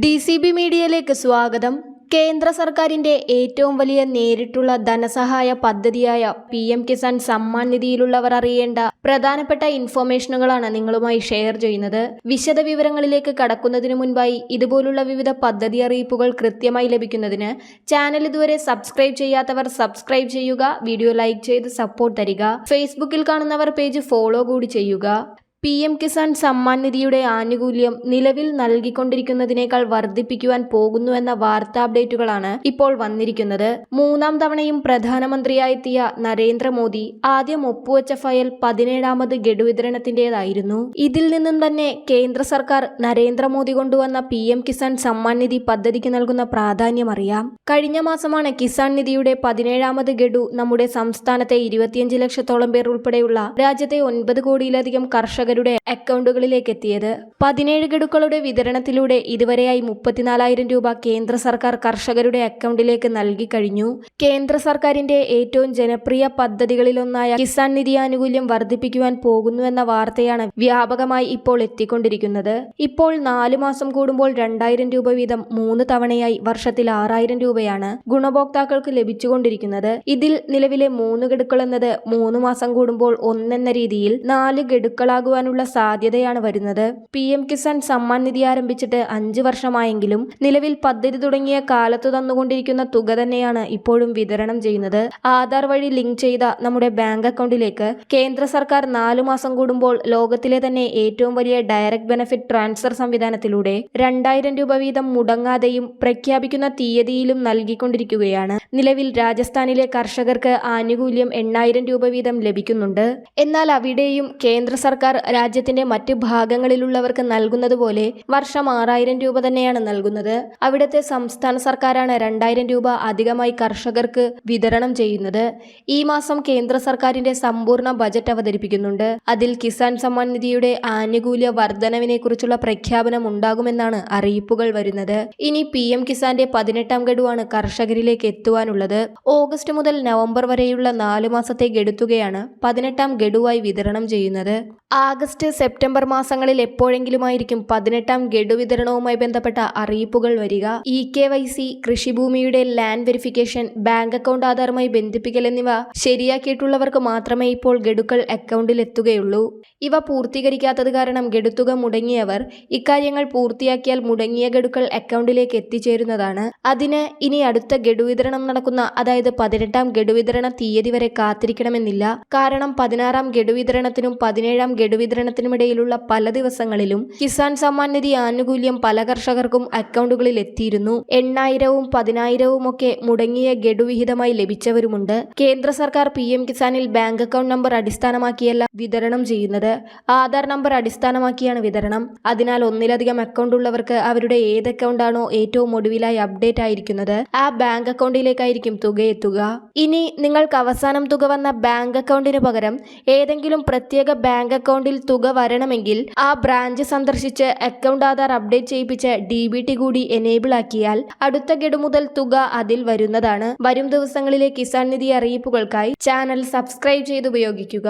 D C B മീഡിയയിലേക്ക് സ്വാഗതം. കേന്ദ്ര സർക്കാരിന്റെ ഏറ്റവും വലിയ നേരിട്ടുള്ള ധനസഹായ പദ്ധതിയായ പി എം കിസാൻ സമ്മാൻ നിധിയിലുള്ളവർ അറിയേണ്ട പ്രധാനപ്പെട്ട ഇൻഫോർമേഷനുകളാണ് നിങ്ങളുമായി ഷെയർ ചെയ്യുന്നത്. വിശദ വിവരങ്ങളിലേക്ക് കടക്കുന്നതിന് മുൻപായി ഇതുപോലുള്ള വിവിധ പദ്ധതി അറിയിപ്പുകൾ കൃത്യമായി ലഭിക്കുന്നതിന് ചാനൽ ഇതുവരെ സബ്സ്ക്രൈബ് ചെയ്യാത്തവർ സബ്സ്ക്രൈബ് ചെയ്യുക വീഡിയോ ലൈക്ക് ചെയ്ത് സപ്പോർട്ട് തരിക. ഫേസ്ബുക്കിൽ കാണുന്നവർ പേജ് ഫോളോ കൂടി ചെയ്യുക. പി എം കിസാൻ സമ്മാൻ നിധിയുടെ ആനുകൂല്യം നിലവിൽ നൽകിക്കൊണ്ടിരിക്കുന്നതിനേക്കാൾ വർദ്ധിപ്പിക്കുവാൻ പോകുന്നുവെന്ന വാർത്താ അപ്ഡേറ്റുകളാണ് ഇപ്പോൾ വന്നിരിക്കുന്നത്. മൂന്നാം തവണയും പ്രധാനമന്ത്രിയായെത്തിയ നരേന്ദ്രമോദി ആദ്യം ഒപ്പുവെച്ച ഫയൽ പതിനേഴാമത് ഗഡു വിതരണത്തിന്റേതായിരുന്നു. ഇതിൽ നിന്നും തന്നെ കേന്ദ്ര സർക്കാർ നരേന്ദ്രമോദി കൊണ്ടുവന്ന പി എം കിസാൻ സമ്മാൻ നിധി പദ്ധതിക്ക് നൽകുന്ന പ്രാധാന്യം അറിയാം. കഴിഞ്ഞ മാസമാണ് കിസാൻ നിധിയുടെ പതിനേഴാമത് ഗഡു നമ്മുടെ സംസ്ഥാനത്തെ ഇരുപത്തിയഞ്ച് ലക്ഷത്തോളം പേർ ഉൾപ്പെടെയുള്ള രാജ്യത്തെ ഒൻപത് കോടിയിലധികം കർഷകരുടെ അക്കൗണ്ടുകളിലേക്ക് എത്തിയത് പതിനേഴ് ഗഡുക്കളുടെ വിതരണത്തിലൂടെ ഇതുവരെയായി മുപ്പത്തിനാലായിരം രൂപ കേന്ദ്ര സർക്കാർ കർഷകരുടെ അക്കൗണ്ടിലേക്ക് നൽകി കഴിഞ്ഞു. കേന്ദ്ര സർക്കാരിന്റെ ഏറ്റവും ജനപ്രിയ പദ്ധതികളിലൊന്നായ കിസാൻ നിധി ആനുകൂല്യം വർദ്ധിപ്പിക്കുവാൻ പോകുന്നുവെന്ന വാർത്തയാണ് വ്യാപകമായി ഇപ്പോൾ എത്തിക്കൊണ്ടിരിക്കുന്നത്. ഇപ്പോൾ നാലു മാസം കൂടുമ്പോൾ രണ്ടായിരം രൂപ വീതം മൂന്ന് തവണയായി വർഷത്തിൽ ആറായിരം രൂപയാണ് ഗുണഭോക്താക്കൾക്ക് ലഭിച്ചുകൊണ്ടിരിക്കുന്നത്. ഇതിൽ നിലവിലെ മൂന്ന് ഗഡുക്കൾ എന്നത് മൂന്ന് മാസം കൂടുമ്പോൾ ഒന്നെന്ന രീതിയിൽ നാല് ഗഡുക്കളാകുവാനുള്ള സാധ്യതയാണ് വരുന്നത്. പി എം കിസാൻ സമ്മാൻ നിധി ആരംഭിച്ചിട്ട് അഞ്ച് വർഷമായെങ്കിലും നിലവിൽ പദ്ധതി തുടങ്ങിയ കാലത്ത് തന്നുകൊണ്ടിരിക്കുന്ന തുക തന്നെയാണ് ഇപ്പോഴും വിതരണം ചെയ്യുന്നത്. ആധാർ വഴി ലിങ്ക് ചെയ്ത നമ്മുടെ ബാങ്ക് അക്കൗണ്ടിലേക്ക് കേന്ദ്ര സർക്കാർ നാലു മാസം കൂടുമ്പോൾ ലോകത്തിലെ തന്നെ ഏറ്റവും വലിയ ഡയറക്ട് ബെനഫിറ്റ് ട്രാൻസ്ഫർ സംവിധാനത്തിലൂടെ രണ്ടായിരം രൂപ വീതം മുടങ്ങാതെയും പ്രഖ്യാപിക്കുന്ന തീയതിയിലും നൽകിക്കൊണ്ടിരിക്കുകയാണ്. നിലവിൽ രാജസ്ഥാനിലെ കർഷകർക്ക് ആനുകൂല്യം എണ്ണായിരം രൂപ വീതം ലഭിക്കുന്നുണ്ട്. എന്നാൽ അവിടെയും കേന്ദ്ര സർക്കാർ രാജ്യത്തിന്റെ മറ്റ് ഭാഗങ്ങളിലുള്ളവർക്ക് നൽകുന്നത് പോലെ വർഷം ആറായിരം രൂപ തന്നെയാണ് നൽകുന്നത്. അവിടുത്തെ സംസ്ഥാന സർക്കാരാണ് രണ്ടായിരം രൂപ അധികമായി കർഷകർക്ക് വിതരണം ചെയ്യുന്നത്. ഈ മാസം കേന്ദ്ര സർക്കാരിന്റെ സമ്പൂർണ ബജറ്റ് അവതരിപ്പിക്കുന്നുണ്ട്. അതിൽ കിസാൻ സമ്മാൻ നിധിയുടെ ആനുകൂല്യ വർധനവിനെ കുറിച്ചുള്ള പ്രഖ്യാപനം ഉണ്ടാകുമെന്നാണ് അറിയിപ്പുകൾ വരുന്നത്. ഇനി പി എം കിസാന്റെ പതിനെട്ടാം ഗഡുവാണ് കർഷകരിലേക്ക് എത്തുവാനുള്ളത്. ഓഗസ്റ്റ് മുതൽ നവംബർ വരെയുള്ള നാലു മാസത്തെ ഗഡുത്തുകയാണ് പതിനെട്ടാം ഗഡുവായി വിതരണം ചെയ്യുന്നത്. ആഗസ്റ്റ് സെപ്റ്റംബർ മാസങ്ങളിൽ എപ്പോഴെങ്കിലുമായിരിക്കും പതിനെട്ടാം ഗഡു വിതരണവുമായി ബന്ധപ്പെട്ട അറിയിപ്പുകൾ വരിക. ഇ കെ വൈ സി കൃഷിഭൂമിയുടെ ലാൻഡ് വെരിഫിക്കേഷൻ ബാങ്ക് അക്കൗണ്ട് ആധാറുമായി ബന്ധിപ്പിക്കൽ എന്നിവ ശരിയാക്കിയിട്ടുള്ളവർക്ക് മാത്രമേ ഇപ്പോൾ ഗഡുക്കൾ അക്കൗണ്ടിൽ എത്തുകയുള്ളൂ. ഇവ പൂർത്തീകരിക്കാത്തത് കാരണം ഗഡുത്തുക മുടങ്ങിയവർ ഇക്കാര്യങ്ങൾ പൂർത്തിയാക്കിയാൽ മുടങ്ങിയ ഗഡുക്കൾ അക്കൗണ്ടിലേക്ക് എത്തിച്ചേരുന്നതാണ്. അതിന് ഇനി അടുത്ത ഗഡു വിതരണം നടക്കുന്ന അതായത് പതിനെട്ടാം ഗഡു വിതരണ തീയതി വരെ കാത്തിരിക്കണമെന്നില്ല. കാരണം പതിനാറാം ഗഡു വിതരണത്തിനും പതിനേഴാം ഗഡു വിതരണത്തിനുമിടയിലുള്ള പല ദിവസങ്ങളിലും കിസാൻ സമ്മാൻ നിധി ആനുകൂല്യം പല കർഷകർക്കും അക്കൗണ്ടുകളിൽ എത്തിയിരുന്നു. എണ്ണായിരവും പതിനായിരവും ഒക്കെ മുടങ്ങിയ ഗഡുവിഹിതമായി ലഭിച്ചവരുമുണ്ട്. കേന്ദ്ര സർക്കാർ പി എം കിസാനിൽ ബാങ്ക് അക്കൗണ്ട് നമ്പർ അടിസ്ഥാനമാക്കിയല്ല വിതരണം ചെയ്യുന്നത്. ആധാർ നമ്പർ അടിസ്ഥാനമാക്കിയാണ് വിതരണം. അതിനാൽ ഒന്നിലധികം അക്കൗണ്ട് ഉള്ളവർക്ക് അവരുടെ ഏത് അക്കൗണ്ടാണോ ഏറ്റവും ഒടുവിലായി അപ്ഡേറ്റ് ആയിരിക്കുന്നത് ആ ബാങ്ക് അക്കൗണ്ടിലേക്കായിരിക്കും തുക എത്തുക. ഇനി നിങ്ങൾക്ക് അവസാനം തുക വന്ന ബാങ്ക് അക്കൗണ്ടിന് പകരം ഏതെങ്കിലും പ്രത്യേക ബാങ്ക് അക്കൗണ്ടിൽ തുക വരണമെങ്കിൽ ആ ബ്രാഞ്ച് സന്ദർശിച്ച് അക്കൗണ്ട് ആധാർ അപ്ഡേറ്റ് ചെയ്യിപ്പിച്ച് ഡി ബി ടി കൂടി എനേബിൾ ആക്കിയാൽ അടുത്ത ഗഡു മുതൽ തുക അതിൽ വരുന്നതാണ്. വരും ദിവസങ്ങളിലെ കിസാൻ നിധി അറിയിപ്പുകൾക്കായി ചാനൽ സബ്സ്ക്രൈബ് ചെയ്ത് ഉപയോഗിക്കുക